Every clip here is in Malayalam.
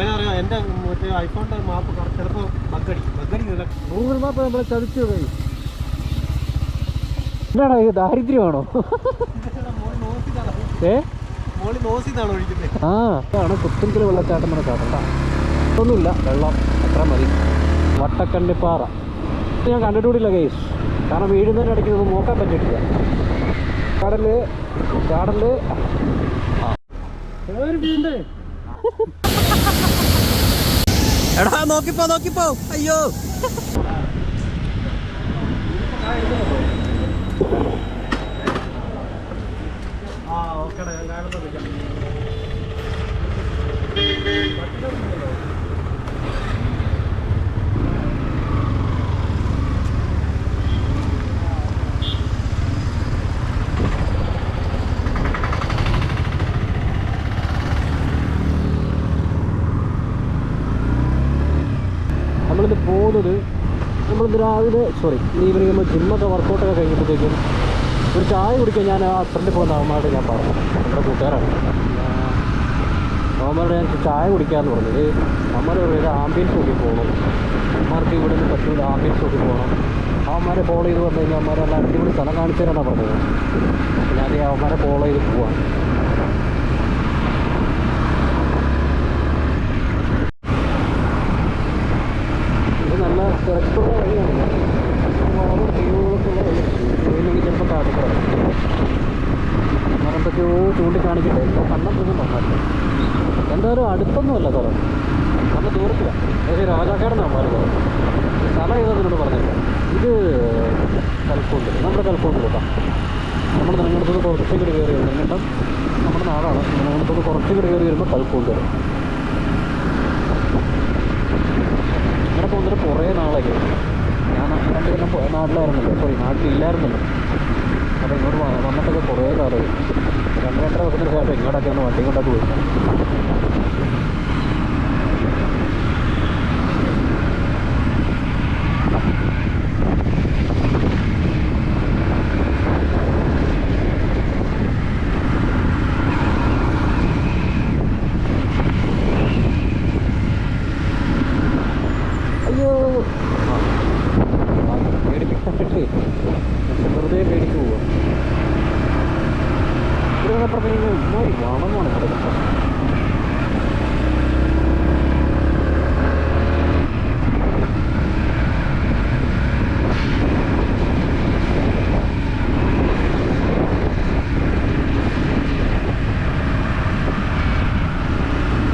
അതിനറിയാം എന്റെ മറ്റേ ഐഫോണിന്റെ മാപ്പ് ചിലപ്പോൾ ബഗ്ഗടി ബഗ്ഗടി ഗൂഗിൾ മാപ്പ് നമ്മളെ ചതിച്ചു പോയി. എന്നാടാ ഇത്? ദാരിദ്ര്യമാണോ? ഏ? ആ ഇതാണ് കുത്തുങ്കൽ വെള്ളച്ചാട്ടം എന്ന് കാട്ടണ്ട ഒന്നുമില്ല വെള്ളം അത്ര മതി. വട്ടക്കണ്ണിപ്പാറ. ഞാൻ കണ്ടിട്ടില്ല കേസ് കാരണം വീഴുന്നതിന്റെ ഇടയ്ക്ക് ഒന്നും നോക്കാൻ പറ്റിയിട്ടില്ല. കടൽ കടൽ എടാ നോക്കിപ്പോ നോക്കിപ്പോ. അയ്യോ. ആ ഓക്കെടാ ഞാൻ കാണുന്നത് വിളിക്കാം നമ്മളിത് പോകുന്നത് നമ്മളിത് രാവിലെ സോറി ഈവനിങ് നമ്മൾ ജിമ്മൊക്കെ വർക്കൗട്ടൊക്കെ കഴിഞ്ഞപ്പോഴത്തേക്കും ഒരു ചായ കുടിക്കാൻ ഞാൻ ആ ഫ്രണ്ടിൽ പോകുന്ന അവന്മാരോട് ഞാൻ പറഞ്ഞു. നമ്മുടെ കൂട്ടുകാരാണ്. അവന്മാരോട് ഞാൻ ചായ കുടിക്കാമെന്ന് പറഞ്ഞത് അവന്മാർ ഒരു ആംബിയൻസ് നോക്കി പോകണം അവന്മാർക്ക് ഇവിടെ നിന്ന് പറ്റുന്ന ആംബിയൻസ് നോക്കി പോകണം അവന്മാരെ ഫോളോ ചെയ്ത് പറഞ്ഞു കഴിഞ്ഞാൽ അവന്മാരെല്ലാം അടിപൊളി സ്ഥലം കാണിച്ചു തരാനാണ് പറഞ്ഞത്. ഞാൻ അവന്മാരെ ഫോളോ ചെയ്ത് പോവാം ഇത് നല്ല തിരക്കുള്ള വഴിയാണ് ഒരുപാട് ടീമുകളൊക്കെയുള്ള വഴി ട്രെയിനിൽ ചിലപ്പോൾ കാട്ടിക്കൂടെ മരമ്പൊക്കെയോ ചൂണ്ടിക്കാണിക്കട്ടെ ഇപ്പോൾ കണ്ടതൊന്നും നന്നായിട്ട് എന്തായാലും അടുത്തൊന്നുമല്ല സ്ഥലം നല്ല ദൂരത്തില്ല ഏകദേശം രാജാക്കാടെന്നാണ് പറഞ്ഞത് സ്ഥലം ഏതാണെന്നോട് പറഞ്ഞില്ല ഇത് കൽക്കൂണ്ട് നമ്മുടെ കൽക്കൂണ്ട് കേട്ടോ നമ്മൾ നിലനിർത്തുന്നത് കുറച്ചുകൂടി കയറി വരും നിങ്ങട്ടം നമ്മുടെ നാടാണ് നിലനിർത്തുന്നത് കുറച്ചുകൂടി കയറി അങ്ങനെ പോകുന്നിട്ട് കുറേ നാളായി. ഞാൻ രണ്ട് കൊല്ലം നാട്ടിലായിരുന്നല്ലോ. സോറി നാട്ടിലില്ലായിരുന്നല്ലോ. അപ്പോൾ ഇങ്ങോട്ട് വന്നിട്ടൊക്കെ കുറേ കാലമായി രണ്ട് രണ്ടര വർഷത്തിന് ശേഷം ഇങ്ങോട്ടൊക്കെ ഒന്ന് വണ്ടി കൊണ്ടൊക്കെ പോയി അയ്യോ ആ. ആ, പേടിപ്പിക്കാൻ വേണ്ടി വെറുതെ പേടിച്ചു പോവുക ഇവിടെ പറഞ്ഞു കഴിഞ്ഞാൽ ഇമ്മാരി വണമാണ് ഇവിടെ കിട്ടുക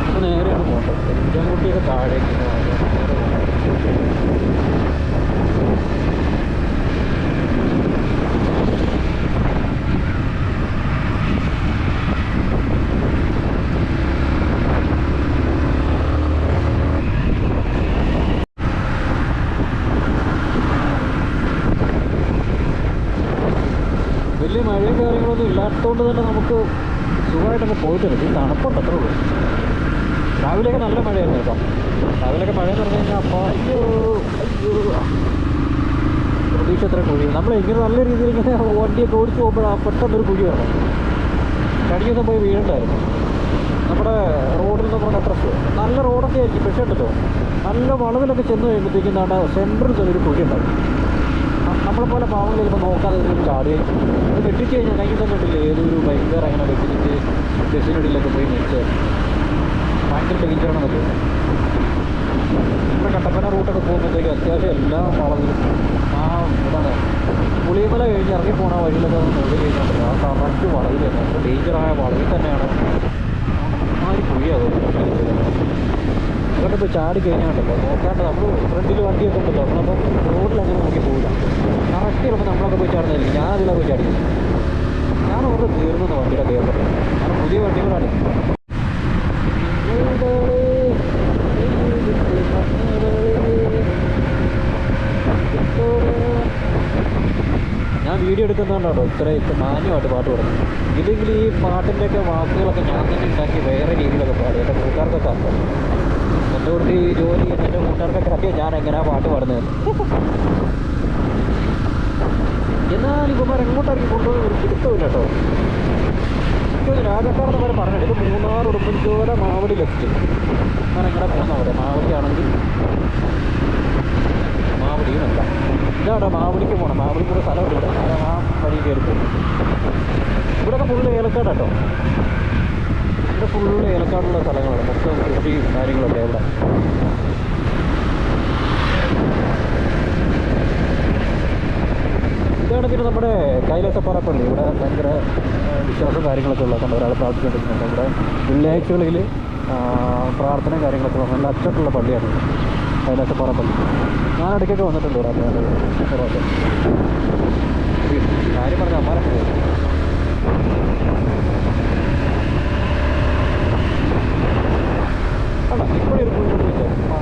അപ്പോൾ നേരെയാണ് പോകേണ്ടത് പെരിഞ്ചാൻകുട്ടിയൊക്കെ താഴേക്ക് നേരെ പോകണം. വലിയ മഴയും ഇല്ലാത്തതുകൊണ്ട് തന്നെ നമുക്ക് സുഖമായിട്ടൊക്കെ പോയിട്ടുണ്ട് ഈ തണുപ്പുണ്ട് അത്രേ ഉള്ളൂ. രാവിലെയൊക്കെ നല്ല മഴയായിരുന്നു കേട്ടോ. രാവിലെയൊക്കെ മഴ എന്ന് പറഞ്ഞു കഴിഞ്ഞാൽ പ്രതീക്ഷ എത്ര കുഴി നമ്മൾ ഇങ്ങനെ നല്ല രീതിയിൽ ഇങ്ങനെ വണ്ടിയൊക്കെ ഓടിച്ച് പോകുമ്പോഴാണ് പെട്ടെന്നൊരു കുഴി വരണം കഴിഞ്ഞ ദിവസം പോയി വീഴുണ്ടായിരുന്നു. നമ്മുടെ റോഡിൽ നമ്മുടെ അഡ്രസ്സ് നല്ല റോഡൊക്കെ ആയിരിക്കും പക്ഷേ ഉണ്ടല്ലോ. നല്ല വളവിലൊക്കെ ചെന്ന് കഴിയുമ്പോഴത്തേക്കും നമ്മുടെ സെന്ററിൽ ചെറിയൊരു കുഴി ഉണ്ടാവും ന- നമ്മളെ പോലെ പാവങ്ങൾ ചിലപ്പോൾ നോക്കാതെ ഇതിൽ ചാടി. വെട്ടിച്ച് കഴിഞ്ഞാൽ കഴിഞ്ഞ തന്നെ ഉണ്ടല്ലേ ഏതൊരു ഭയങ്കര അങ്ങനെ വെട്ടിച്ചിട്ട് ബസ്സിനിടയിലൊക്കെ പോയി നിൽച്ച്. ഭയങ്കര ഡേഞ്ചറാണെന്നൊക്കെ നമ്മുടെ കട്ടപ്പന റൂട്ടൊക്കെ പോകുമ്പോഴത്തേക്ക് അത്യാവശ്യം എല്ലാ വളവിലും ആ എന്താണ് പുളിയമല കഴിഞ്ഞ് ഇറങ്ങി പോണ വഴിയിലൊക്കെ നോക്കി കഴിഞ്ഞാൽ ആ കറക്റ്റ് വളവിൽ ഡേഞ്ചറായ വളവിൽ തന്നെയാണ്. ആ ഒരു കുഴി അത് അങ്ങോട്ട് ഇപ്പോൾ ചാടി കഴിഞ്ഞാണ്ടല്ലോ. നോക്കാണ്ട് നമ്മൾ ഫ്രണ്ടിൽ വണ്ടിയൊക്കെ ഉണ്ടല്ലോ. നമ്മളപ്പോൾ റോഡിൽ അങ്ങനെ നോക്കി പോകില്ല കറക്റ്റ് ചിലപ്പോൾ നമ്മളൊക്കെ പോയി ചാടുന്നതായിരിക്കും. ഞാൻ അതിലാണ് പോയി ചാടി. ഞാൻ അവിടെ തീർന്നു വണ്ടിയുടെ കയറുന്നത് കാരണം പുതിയ വണ്ടികളാണ് ഞാൻ വീഡിയോ എടുക്കുന്നതുകൊണ്ടാണോ ഇത്ര ഇത്ര മാന്യമായിട്ട് പാട്ട് പാടുന്നത്. ഇല്ലെങ്കിൽ ഈ പാട്ടിന്റെയൊക്കെ വാക്കുകളൊക്കെ ഞാൻ തന്നെ ഉണ്ടാക്കി വേറെ രീതിയിലൊക്കെ പാടും. എന്റെ കൂട്ടുകാർക്കൊക്കെ അറിയാം എന്റെ കൂടെ ഈ ജോലി എന്റെ കൂട്ടുകാർക്കൊക്കെ അറിയാം ഞാൻ എങ്ങനെയാണ് പാട്ട് പാടുന്നത്? എന്നാൽ ഇവന്മാർ എങ്ങോട്ടായിരിക്കും കൊണ്ടുപോകുന്നത് ഒരു പിടുത്തമില്ല കേട്ടോ. രാജക്കാരെന്ന് വരെ പറഞ്ഞത് ഇത് മൂന്നാർ ഉടുമ്പൻചോല മാവടി ലെഫ്റ്റ് ഞാൻ എങ്ങനെ പോകുന്നവരെ മാവടിയാണെങ്കിൽ മാവടിയുമല്ല ഇതാണ് മാവടിക്ക് പോകണം മാവടിക്ക് ഒരു സ്ഥലമുണ്ട് ഇവിടെ ആ വഴി കയറി പോകും ഇവിടെയൊക്കെ ഫുള്ള് ഏലക്കാട് കേട്ടോ. ഇവിടെ ഫുള്ള് ഏലക്കാടുള്ള സ്ഥലങ്ങളാണ്. മൊത്തം കൃഷിയും കാര്യങ്ങളൊക്കെ ഇവിടെ ഇതാണ് നമ്മുടെ കൈലാസപ്പാറപ്പള്ളി. ഇവിടെ ഭയങ്കര വിശ്വാസം കാര്യങ്ങളൊക്കെ ഉള്ള കണ്ട ഒരാൾ പ്രാർത്ഥിച്ചുകൊണ്ടിരിക്കുന്നുണ്ട് ഇവിടെ വെള്ളിയാഴ്ചകളിൽ പ്രാർത്ഥനയും കാര്യങ്ങളൊക്കെ ഉള്ള നല്ല അച്ചട്ടുള്ള പള്ളിയാണ് കൈലാസപ്പാറ പള്ളി ഞാൻ ഇടയ്ക്കൊക്കെ വന്നിട്ടുണ്ട് ഇവിടെ. കുറവൊക്കെ കാര്യം പറഞ്ഞ അമ്മാരൊക്കെ പോയി. കണ്ടോ ഇപ്പോൾ ഒരു പുള്ളി വെച്ചോ ആ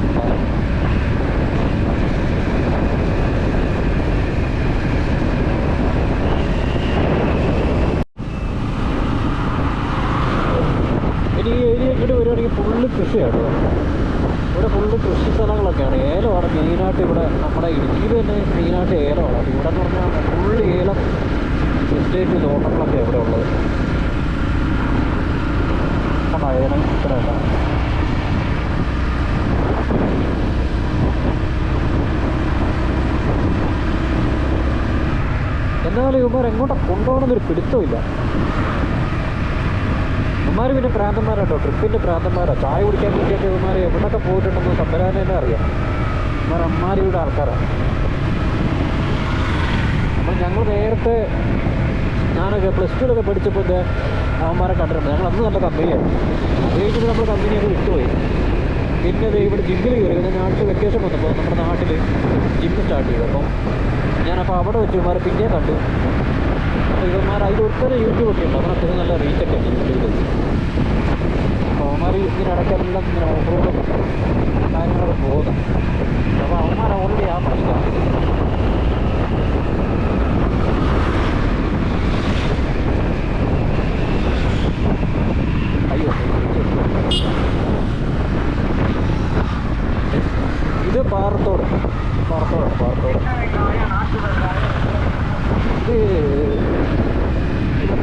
ഇനി ഈ ഏരിയ ഇങ്ങോട്ട് വരുവാണെങ്കിൽ ഫുള്ള് കൃഷിയാണ് ഇവിടെ ഫുള്ള് കൃഷി സ്ഥലങ്ങളൊക്കെയാണ് ഏലമാണ് മെയിനായിട്ട് ഇവിടെ നമ്മുടെ ഇടുക്കിയിൽ തന്നെ മെയിനായിട്ട് ഏലമാണ് അത് ഇവിടെ എന്ന് പറഞ്ഞാൽ ഫുള്ള് ഏലം എസ്റ്റേറ്റ് തോട്ടങ്ങളൊക്കെ ഇവിടെ ഉള്ളത് കണ്ടോ ഏലം ഇവിടെ ഉണ്ടാവും എന്നാലും ഇവന്മാർ എങ്ങോട്ടാ കൊണ്ടുപോകണമെന്നൊരു പിടുത്തമില്ല ഇവന്മാർ പിന്നെ പ്രാന്തന്മാരാട്ടോ ട്രിപ്പിന്റെ പ്രാന്തന്മാരാണ് ചായ കുടിക്കാൻ വേണ്ടിയൊക്കെ ഇവന്മാർ എവിടെയൊക്കെ പോയിട്ടുണ്ടെന്ന് തമ്പരാനെ തന്നെ അറിയാം. ഇവന്മാർ അമ്മാരിയുടെ ആൾക്കാരാണ് അപ്പം ഞങ്ങൾ നേരത്തെ ഞാനൊക്കെ പ്ലസ് ടുവിലൊക്കെ പഠിച്ചപ്പോൾ അവന്മാരെ കണ്ടിട്ടുണ്ട്. ഞങ്ങൾ അന്ന് നല്ല അത് കഴിഞ്ഞിട്ട് നമ്മൾ കമ്പനിയൊക്കെ വിട്ടുപോയി. പിന്നെ ദേ ഇവിടെ ജിമ്മിൽ കയറി. ഞാൻ നാട്ടിൽ വെക്കേഷൻ വന്നപ്പോൾ നമ്മുടെ നാട്ടിൽ ജിമ്മ് സ്റ്റാർട്ട് ചെയ്തു. അപ്പം ഞാനപ്പോൾ അവിടെ വെച്ച് ഇവന്മാരെ പിന്നെ കണ്ടു. ഇവന്മാർ അതിൽ ഒത്തിരി യൂട്യൂബ് ഒക്കെ ഉണ്ട്. അവരൊക്കെ നല്ല റീച്ചൊക്കെ ഉണ്ട് യൂട്യൂബിൽ അപ്പോൾ ഇങ്ങനെ ഇടയ്ക്കെല്ലാം ഇങ്ങനെ ഓഫറോഡും കാര്യങ്ങളൊക്കെ പോകുന്നത് അപ്പോൾ അവന്മാർ ഓൾറെഡി ആ പ്രശ്നമാണ്. ഇത് പാറത്തോട്. പാറത്തോട് പാറത്തോട്. ഇത്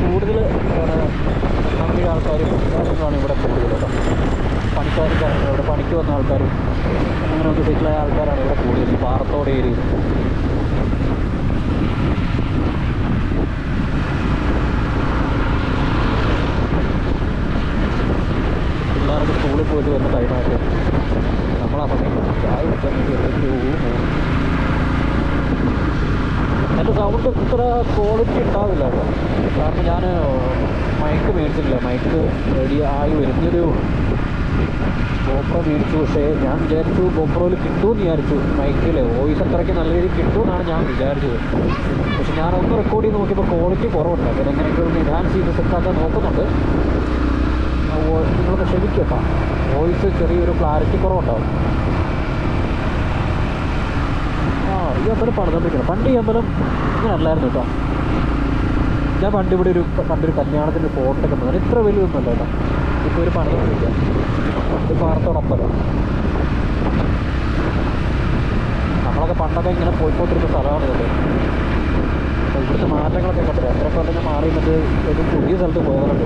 കൂടുതൽ നമ്മുടെ ആൾക്കാരും കാര്യങ്ങളാണ് ഇവിടെ കൂടുതൽ കേട്ടോ. പണിക്കാരും ഇവിടെ പണിക്ക് വന്ന ആൾക്കാരും അങ്ങനെ അങ്ങനെയൊക്കെ സെറ്റിലായ ആൾക്കാരാണ് ഇവിടെ കൂടുതൽ പാറത്തോട് ഏരിയയിൽ. പിള്ളേർക്ക് സ്കൂളിൽ പോയിട്ട് വരുന്ന ടൈമായിട്ട് നമ്മളാ സമയം ചായ കുടിക്കാൻ വേണ്ടി പോകും എന്റെ സൗണ്ട് ഇത്ര ക്വാളിറ്റി ഉണ്ടാവില്ല കാരണം ഞാൻ മൈക്ക് മേടിച്ചിട്ടില്ല. മൈക്ക് റെഡി ആയി വരുന്നൊരു ബോപ്രോ മേടിച്ചു. പക്ഷേ ഞാൻ വിചാരിച്ചു ബോപ്രോയിൽ കിട്ടുമെന്ന് വിചാരിച്ചു മൈക്കിൽ വോയിസ് അത്രയ്ക്ക് നല്ല രീതിയിൽ കിട്ടുമെന്നാണ് ഞാൻ വിചാരിച്ചത്. പക്ഷെ ഞാൻ ഒന്ന് റെക്കോർഡ് ചെയ്ത് നോക്കിയപ്പോൾ ക്വാളിറ്റി കുറവുണ്ട്. അപ്പം എങ്ങനെയൊക്കെ ഒന്ന് എൻഹാൻസ് ചെയ്ത് സെറ്റാക്കാൻ നോക്കുന്നുണ്ട്. നിങ്ങളൊന്ന് ക്ഷമിക്കട്ടോ വോയിസ് ചെറിയൊരു ക്ലാരിറ്റി കുറവുണ്ടാവും. ഈ അമ്പലം പണിതോണ്ടിരിക്കണം പണ്ട് ഈ അമ്പലം ഇങ്ങനെ അല്ലായിരുന്നു കേട്ടോ. ഞാൻ പണ്ട് ഇവിടെ ഒരു പണ്ടൊരു കല്യാണത്തിന്റെ ഫോട്ടോയൊക്കെ തന്നെ. ഇത്ര വലുതൊന്നുമല്ല കേട്ടോ. ഇപ്പോൾ ഒരു പണിതോണ്ടിരിക്കുക ഇത് പാറത്തോടമ്പലം നമ്മളൊക്കെ പണ്ടൊക്കെ ഇങ്ങനെ പോയിക്കൊണ്ടിരുന്ന സ്ഥലമാണ് ഇതൊക്കെ അപ്പോൾ ഇവിടുത്തെ മാറ്റങ്ങളൊക്കെ കണ്ടില്ല എത്ര കൊല്ലം മാറി എന്നിട്ട് ഒരു പുതിയ സ്ഥലത്ത് പോയതാണ്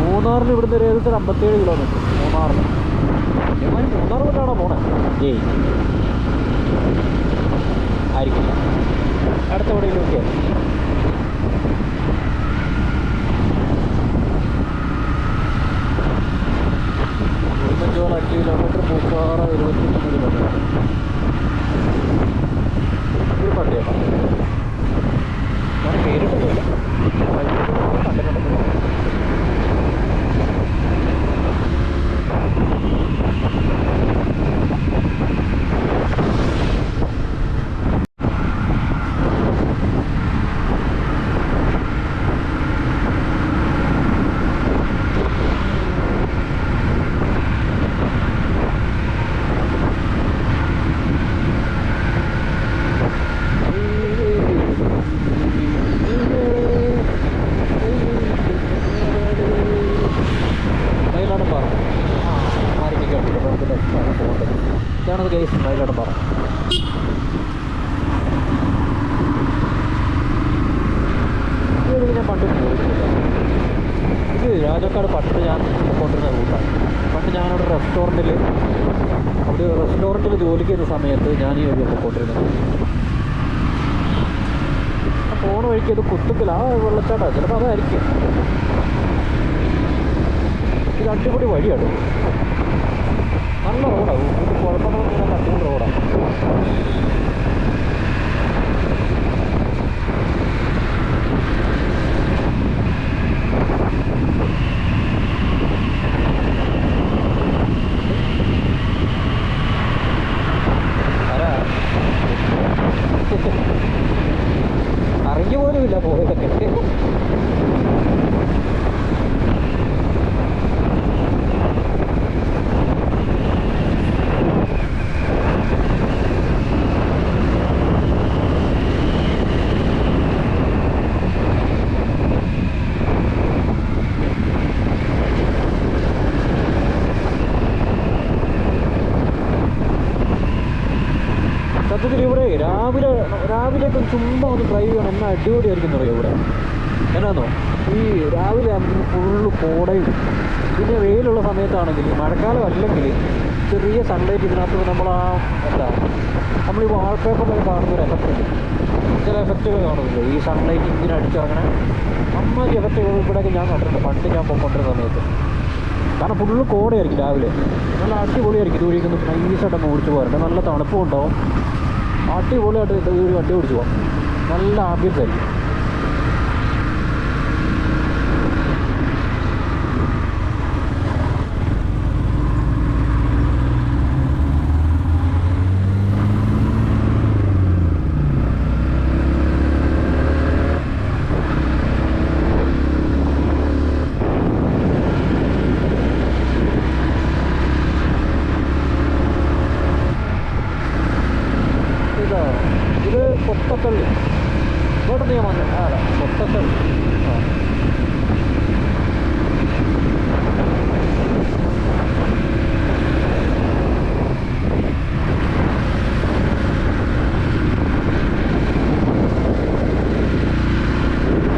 മൂന്നാറിന് ഇവിടുന്ന് ഒരു ഏകദേശം ഒരു അമ്പത്തേഴ് കിലോമീറ്റർ മൂന്നാറിന് ഇവന്മാർ മൂന്നാർ കൊണ്ടാണോ പോണേ? ഏയ്. ആയിരിക്കില്ല. അടുത്ത എവിടെയെങ്കിലുമൊക്കെ ഉടുമ്പൻചോല അഞ്ച് കിലോമീറ്റർ പൂപ്പാറ ഇരുപത്തിമൂന്ന് കിലോമീറ്റർ ഒരു പള്ളിയാണ് ഞാൻ കേട്ടിട്ടൊന്നുമില്ല കണ്ടിട്ടുണ്ടെങ്കിൽ ハハハハ! കുത്തുക്കൽ ആ വെള്ളച്ചാട്ടാ ചിലപ്പോൾ അതായിരിക്കും. ഇത് അടിപൊളി വഴിയാണ്. നല്ല റോഡാണ് നല്ല അടിപൊളി റോഡാണ് ആരാ? അറിഞ്ഞു പോലുമില്ല പോയതൊക്കെ സത്യത്തിൽ ഇവിടെ രാവിലെ രാവിലെ ഒക്കെ ചുമ്മാ ഒന്ന് ഡ്രൈവ് ചെയ്യണം എന്നാൽ അടിപൊളിയായിരിക്കും പറയും ഇവിടെ എന്നാന്നോ ഈ രാവിലെ ആകുമ്പോൾ ഫുള്ള് കോടയും. പിന്നെ വെയിലുള്ള സമയത്താണെങ്കിൽ മഴക്കാലം അല്ലെങ്കിൽ ചെറിയ സൺലൈറ്റ് ഇതിനകത്ത് നമ്മൾ ആ എന്താ നമ്മൾ ഈ വാൾപേപ്പറിലൊക്കെ കാണുന്ന ഒരു എഫക്റ്റ് ഉണ്ട്. ചില എഫക്റ്റുകൾ കാണുന്നില്ല? ഈ സൺലൈറ്റ് ഇങ്ങനെ അടിച്ചിറങ്ങണേ. അമ്മാതിരി എഫക്റ്റുകൾ ഇവിടെയൊക്കെ ഞാൻ കണ്ടിട്ടുണ്ട്. പണ്ട് ഞാൻ പോയിക്കൊണ്ടിരുന്ന സമയത്ത്. കാരണം ഫുള്ള് കോടയായിരിക്കും രാവിലെ. നല്ല അടിപൊളിയായിരിക്കും. ദൂരേക്ക് നൈസായിട്ട് ഓടിച്ചു പോകാറുണ്ട്. നല്ല തണുപ്പും ഉണ്ടാവും. അടിപൊളിയായിട്ട് ഇത് ഒരു വണ്ടി ഓടിച്ചു പോകാം നല്ല ആംബിയൻസ് ആയിരിക്കും ഇതാ ഇത് കൊത്തക്കള്ളി ഇങ്ങോട്ട് ഞാൻ വന്നു ആ അല്ല കൊത്തക്കള്ളി ആ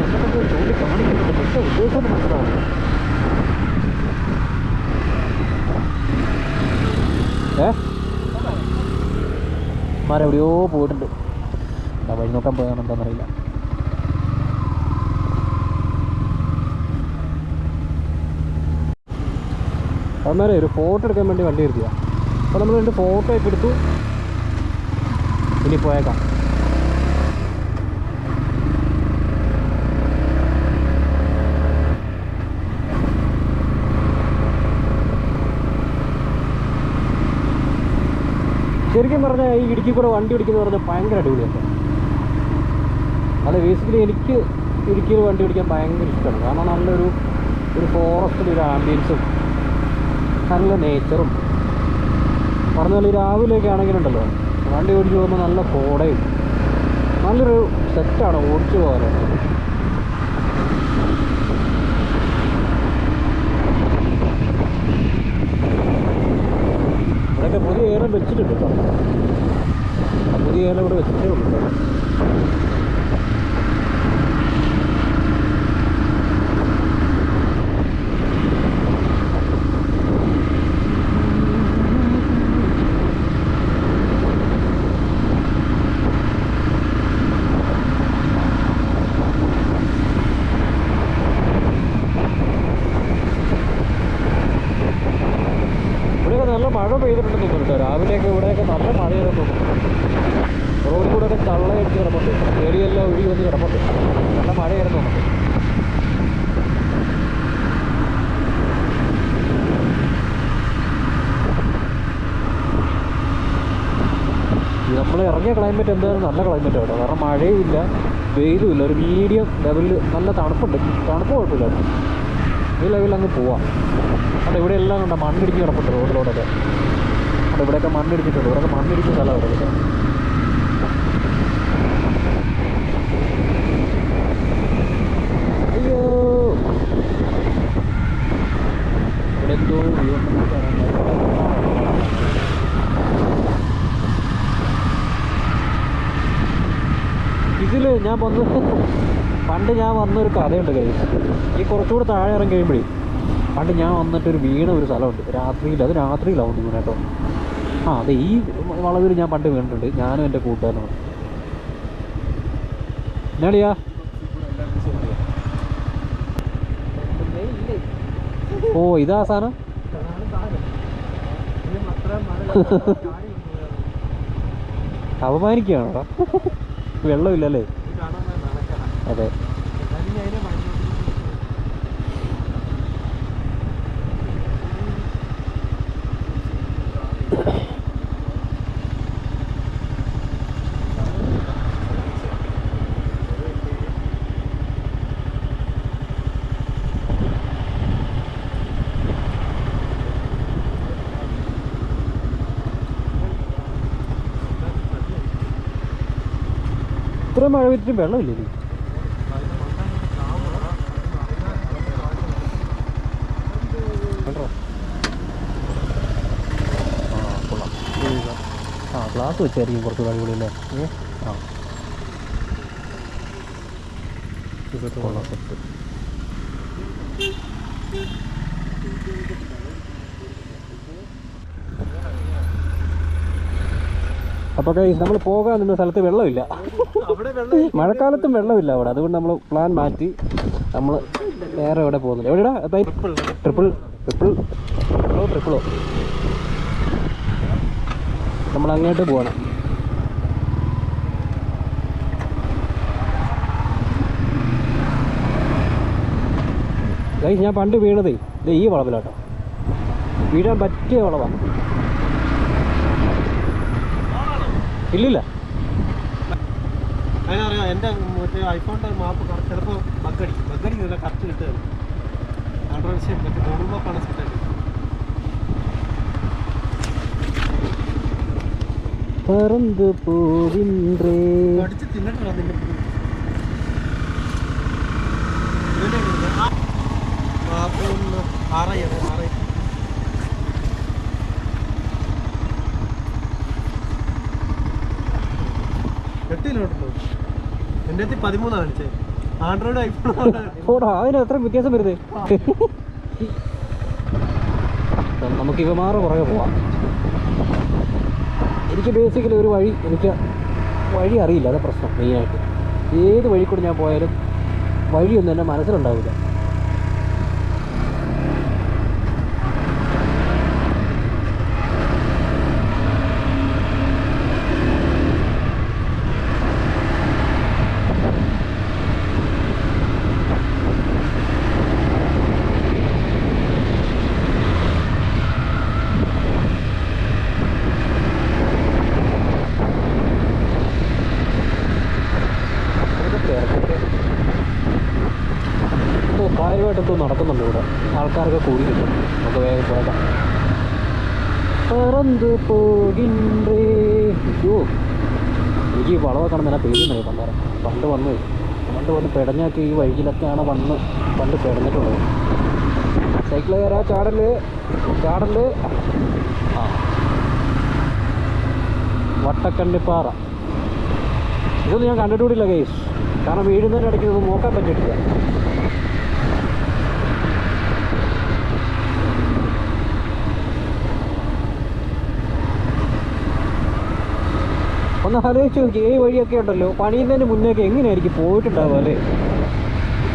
എന്തൊക്കെ ചൂണ്ടിക്കാണിക്കുന്നുണ്ട് പക്ഷേ ഉദ്ദേശം മനസ്സിലാവുന്നു ഏ മാരെവിടെയോ പോയിട്ടുണ്ട്. എന്താ വഴി നോക്കാൻ പോയാൽ എന്താണെന്നറിയില്ല അന്നേരം ഒരു ഫോട്ടോ എടുക്കാൻ വേണ്ടി വണ്ടി നിർത്തിയ അപ്പോൾ നമ്മൾ രണ്ട് ഫോട്ടോ ഒക്കെ എടുത്തു ഇനി പോയേക്കാം. ശരിക്കും പറഞ്ഞാൽ ഈ ഇടുക്കി കൂടെ വണ്ടി ഓടിക്കുന്ന പറഞ്ഞാൽ ഭയങ്കര അടിപൊളിയാണ് അത് ബേസിക്കലി എനിക്ക് ഇടുക്കിയിൽ വണ്ടി ഓടിക്കാൻ ഭയങ്കര ഇഷ്ടമാണ്. കാരണം നല്ലൊരു ഒരു ഫോറസ്റ്റിൽ ഒരു ആംബിയൻസും നല്ല നേച്ചറും പറഞ്ഞ പോലെ രാവിലെയൊക്കെ ആണെങ്കിലുണ്ടല്ലോ വണ്ടി ഓടിച്ചു പോകുമ്പോൾ നല്ല കോടയും നല്ലൊരു സെറ്റാണ് ഓടിച്ചു പോകാൻ ഇവിടെയൊക്കെ പുതിയ ഏലം വെച്ചിട്ടുണ്ട് കേട്ടോ. പുതിയ ഏലം ഇവിടെ വെച്ചിട്ടേ ഉള്ളൂ കേട്ടോ. ഇവിടെയൊക്കെ നല്ല മഴ പെയ്തിട്ടുണ്ടെന്ന് തോന്നുന്നു കേട്ടോ രാവിലെയൊക്കെ ഇവിടെയൊക്കെ നല്ല മഴയാണെന്ന് തോന്നുന്നു റോഡിൽ കൂടെ ഒക്കെ ചള്ളയടിച്ച് കിടപ്പുണ്ട് ചെടിയെല്ലാം ഒഴുകി വന്ന് കിടപ്പുണ്ട് നല്ല മഴയായിരുന്നു തോന്നുന്നു നമ്മൾ ഇറങ്ങിയ ക്ലൈമറ്റ് എന്തായാലും നല്ല ക്ലൈമറ്റ് കേട്ടോ കാരണം മഴയും ഇല്ല വെയിലും ഇല്ല. ഒരു മീഡിയം ലെവലിൽ നല്ല തണുപ്പുണ്ട്. തണുപ്പ് കുഴപ്പമില്ല. ഈ ലെവലിൽ അങ്ങ് പോവാം. അപ്പോൾ ഇവിടെ എല്ലാം കണ്ട? മണ്ണിടിച്ച് കിടപ്പുണ്ട് റോഡിലോട്ടൊക്കെ. അവിടെ ഇവിടെയൊക്കെ മണ്ണിടിച്ചിട്ടുണ്ട് ഇവിടെയൊക്കെ മണ്ണിടിച്ച സ്ഥലം ഇവിടെ. അയ്യോ. ഇവിടെ എന്തോ view ഉണ്ടെന്ന് പറയാൻ ഇതിൽ ഞാൻ വന്ന്. പണ്ട് ഞാൻ വന്നൊരു കഥയുണ്ട് കയ്യിൽ ഈ കുറച്ചുകൂടെ താഴെ ഇറങ്ങി കഴിയുമ്പോഴേ പണ്ട് ഞാൻ വന്നിട്ടൊരു വീണ ഒരു സ്ഥലമുണ്ട്. രാത്രിയിൽ അത് രാത്രിയിലാവും വീണ കേട്ടോ. ആ അതെ ഈ വളവിൽ ഞാൻ പണ്ട് വീണിട്ടുണ്ട്. ഞാനും എന്റെ കൂട്ടുകാരനും എന്നാടിയാ ഓ ഇതാ സാധനം. അപമാനിക്കുകയാണോ വെള്ളമില്ലല്ലേ? അതെ. ഇത്ര മഴ പെയ്തിട്ട് വെള്ളമില്ലേ ഇനി? കണ്ടോ? ആ കൊള്ളാം ആ ഗ്ലാസ് വെച്ചായിരിക്കും കുറച്ചുകൂടെ അടിപൊളിയല്ലേ ആ അപ്പൊ സെറ്റ് അപ്പോൾ നമ്മൾ പോകാൻ നിന്ന സ്ഥലത്ത് വെള്ളമില്ല. മഴക്കാലത്തും വെള്ളമില്ല അവിടെ. അതുകൊണ്ട് നമ്മൾ പ്ലാൻ മാറ്റി നമ്മൾ വേറെ എവിടെ പോകുന്നില്ല. എവിടെയാ ട്രിപ്പിൾ ട്രിപ്പിൾ ട്രിപ്പിളോ ട്രിപ്പിളോ നമ്മൾ അങ്ങോട്ട് പോകണം ഞാൻ പണ്ട് വീണതേ. ഇത് ഈ വളവിലാട്ടോ. വീഴാൻ പറ്റിയ വളവാണ് ഇല്ലില്ല. മറ്റേ ഐഫോണിന്റെ മാപ്പ് ചിലപ്പോൾ ബഗ്ഗടി ബഗ്ഗടി നല്ല കറക്റ്റ് കിട്ടുകയാണ് ആൻഡ്രോയിഡ് വിഷയം മറ്റേ മാപ്പാണ് സെറ്റായിട്ട് ഇവ മാറ ആൻഡ്രോയിഡ് ഐഫോൺ ഓടാ അതിന് എത്ര വ്യത്യാസം വരുന്നത് നമുക്ക് ഇവമാറ് പുറകെ പോവാം. എനിക്ക് ബേസിക്കലി ഒരു വഴി എനിക്ക് വഴി അറിയില്ല. അതാ പ്രശ്നം മെയിനായിട്ട് ഏത് വഴി കൂടെ ഞാൻ പോയാലും വഴിയൊന്നും എന്റെ മനസ്സിലുണ്ടാവില്ല എന്തോ കാര്യമായിട്ട് നടക്കുന്നുണ്ട് ഇവിടെ. ആൾക്കാരൊക്കെ കൂടിയിട്ടുണ്ട്. നമുക്ക് വേഗം പോകാം പറന്ന് പോകിன்றേ അയ്യോ എനിക്ക് ഈ വളവ് കാണുന്ന പേടി പേടിയുണ്ടായി പണ്ടാരം. പണ്ട് വന്നു പണ്ട് വന്ന് പെടഞ്ഞൊക്കെ ഈ വഴിയിലൊക്കെയാണ് വന്ന് പണ്ട് പെടഞ്ഞിട്ടുള്ളത് സൈക്കിൾ കയറാ ചാടൽ ചാടൽ. ആ. വട്ടക്കണ്ണിപ്പാറ. ഇതൊന്നും ഞാൻ കണ്ടിട്ടുകൂടില്ല കേസ് കാരണം വീഴുന്നതിന്റെ ഇടയ്ക്ക് ഇതൊന്നും നോക്കാൻ പറ്റിയിട്ടില്ല. ഒന്ന് ആലോചിച്ച് നോക്കി ഈ വഴിയൊക്കെ ഉണ്ടല്ലോ. പണിയുന്നതിന് മുന്നേക്ക് എങ്ങനെയായിരിക്കും പോയിട്ടുണ്ടാവുക അല്ലേ?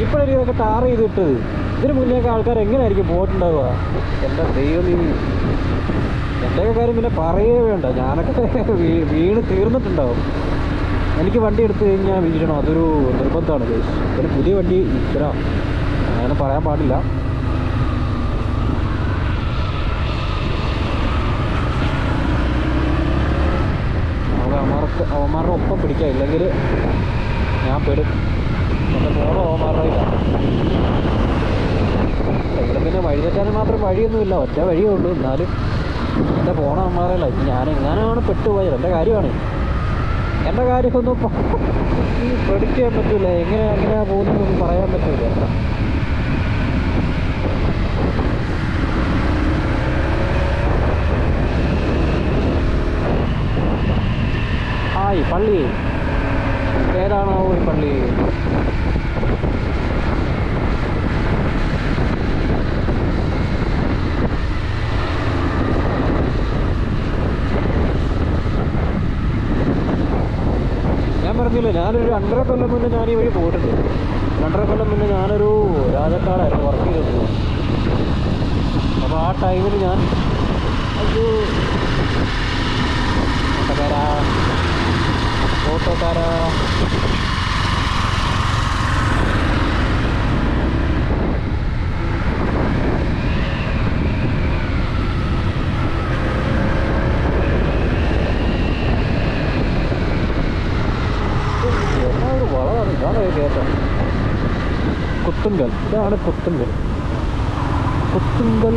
ഇപ്പോഴൊരു ഇതൊക്കെ ടാർ ചെയ്തിട്ടത് ഇതിന് മുന്നേക്ക് ആൾക്കാർ എങ്ങനെയായിരിക്കും പോയിട്ടുണ്ടാവുക? എന്റെ ദൈവം നീ എന്റെയൊക്കെ കാര്യം പിന്നെ പറയേ വേണ്ട. ഞാനൊക്കെ വീണ് തീർന്നിട്ടുണ്ടാവും. എനിക്ക് വണ്ടി എടുത്തു കഴിഞ്ഞാൽ വീഴണം. അതൊരു നിർബന്ധമാണ് ഒരു പുതിയ വണ്ടി ഇത്ര അങ്ങനെ പറയാൻ പാടില്ല നമുക്ക് അവന്മാർക്ക് അവന്മാരുടെ ഒപ്പം പിടിക്കാം. ഇല്ലെങ്കിൽ ഞാൻ പെടും. എന്റെ മോളോ കയ്യിലാണ്. ഇവിടെ പിന്നെ വഴി തെറ്റാനും മാത്രം വഴിയൊന്നുമില്ല. ഒറ്റ വഴിയേ ഉള്ളൂ. എന്നാലും എന്റെ ഫോൺ അവന്മാരല്ല ഞാൻ എങ്ങനെയാണ് പെട്ടുപോയത്? എന്റെ കാര്യമാണ്. എന്റെ കാര്യമൊന്നും predict ചെയ്യാൻ പറ്റില്ല എങ്ങനെ എങ്ങനെയാണ് പോകുന്നതെന്നൊന്നും പറയാൻ പറ്റില്ല ആ ഈ പള്ളി ഏതാണോ ഈ പള്ളി എനിക്കറിയില്ല ഞാനൊരു രണ്ടര കൊല്ലം മുന്നേ ഞാൻ ഈ വഴി പോയിട്ടുണ്ട് രണ്ടര കൊല്ലം മുന്നേ ഞാനൊരു രാജക്കാടായിരുന്നു വർക്ക് ചെയ്തിരുന്നത് അപ്പോൾ ആ ടൈമിൽ ഞാൻ അയ്യോ ഓട്ടോക്കാരാ ഓട്ടോക്കാരാ എന്നാ ഒരു വളമാണ് ഇതാണ് കയറ്റം കുത്തുങ്കൽ ഇതാണ് കൊത്തുങ്കൽ. കൊത്തുങ്കൽ.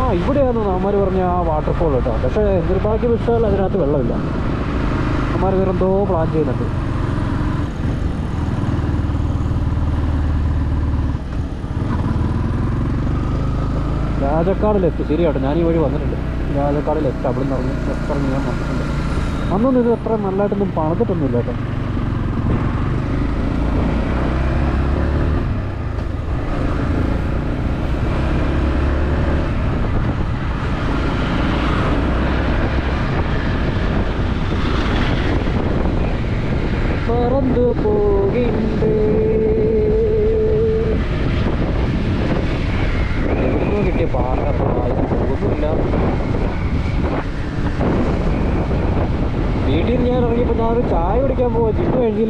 ആ ഇവിടെയാണ് അമ്മമാർ പറഞ്ഞ ആ വാട്ടർഫോൾ കേട്ടോ. പക്ഷേ നിർഭാഗ്യവശാൽ അതിനകത്ത് വെള്ളമില്ല. അമ്മമാർ വേറെന്തോ പ്ലാൻ ചെയ്യുന്നുണ്ട്. രാജക്കാടിലെത്തി. ശരിയാട്ടോ ഞാൻ ഈ വഴി വന്നിട്ടുണ്ട്. രാജക്കാടിലെത്തി. അവിടെ നിന്ന് ഇറങ്ങി ഞാൻ വന്നിട്ടുണ്ട്. അന്നൊന്നും ഇത് അത്ര നല്ലതായിട്ടൊന്നും പണിതിട്ടൊന്നുമില്ല കേട്ടോ പറന്നു പോകിണ്ട് എവിടുന്നോ കിട്ടിയ പാറ ഒന്നുമില്ല വീട്ടിൽ നിന്ന് ഞാൻ ഇറങ്ങിയപ്പോൾ ഞാൻ ഒരു ചായ കുടിക്കാൻ പോവാ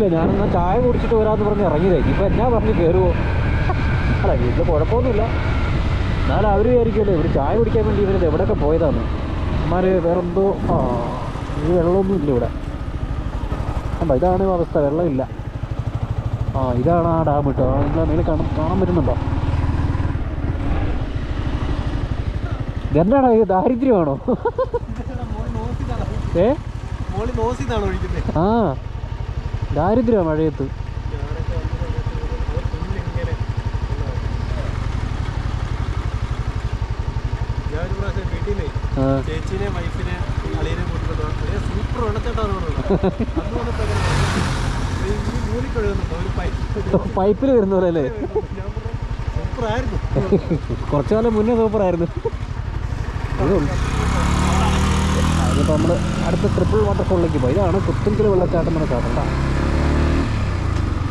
ജിമ്മ് ഞാനൊന്ന് ചായ കുടിച്ചിട്ട് വരാമെന്ന് പറഞ്ഞ് ഇറങ്ങിയതായി ഇപ്പം എന്നാ പറഞ്ഞ് കയറുമോ അല്ല വീട്ടിൽ കുഴപ്പമൊന്നുമില്ല. എന്നാലും അവർ വിചാരിക്കുമല്ലോ ഇവർ ചായ കുടിക്കാൻ വേണ്ടി ഇവരത് എവിടെയൊക്കെ പോയതാണ് അമ്മമാർ വേറെന്തോ ആ ഈ വെള്ളമൊന്നും ഇല്ല ഇവിടെ. അല്ല ഇതാണ് അവസ്ഥ വെള്ളമില്ല. ആ ഇതാണ് ആ ഡാം കേട്ടോ. ആ നിങ്ങൾ മേലെ കാണാൻ കാണാൻ പറ്റുന്നുണ്ടോ? ഇതെന്താടാ ഇത് ദാരിദ്ര്യമാണോ? ഏ? ആ. ദാരിദ്ര്യമാണ് മഴയത്ത്. വൈഫിനെ അളിയനെ കൂട്ടിക്കൊണ്ടു സൂപ്പർ ഒരു പൈപ്പിൽ വരുന്ന പോലെ അല്ലേ? കുറച്ചു കാലം മുന്നേ സൂപ്പർ ആയിരുന്നു. അതിപ്പോൾ നമ്മൾ അടുത്ത ട്രിപ്പിൾ വാട്ടർഫോളിലേക്ക് പോയി. ഇതാണ് കുത്തുങ്കൽ വെള്ളച്ചാട്ടം എന്ന് ചാട്ടം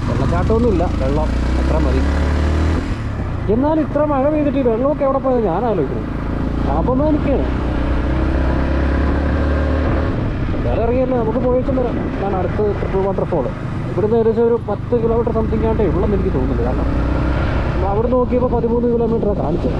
വെള്ളച്ചാട്ടമൊന്നുമില്ല. വെള്ളം അത്ര മതി. എന്നാൽ ഇത്ര മഴ പെയ്തിട്ട് വെള്ളമൊക്കെ എവിടെ പോയത് ഞാൻ ആലോചിക്കുന്നു. അപമാനിക്കുകയാണ് വേറെ ഇറങ്ങിയല്ലോ നമുക്ക് പോയിട്ടും വരാം. ഞാൻ അടുത്ത് ട്രിപ്പിൾ വാട്ടർഫോൾ ഇവിടുന്ന് ഏകദേശം ഒരു പത്ത് കിലോമീറ്റർ സംതിങ് ആയിട്ടേ ഉള്ളെന്ന് എനിക്ക് തോന്നുന്നുണ്ട്. കാരണം അവിടെ നോക്കിയപ്പോൾ പതിമൂന്ന് കിലോമീറ്ററാണ് കാണിച്ചത്.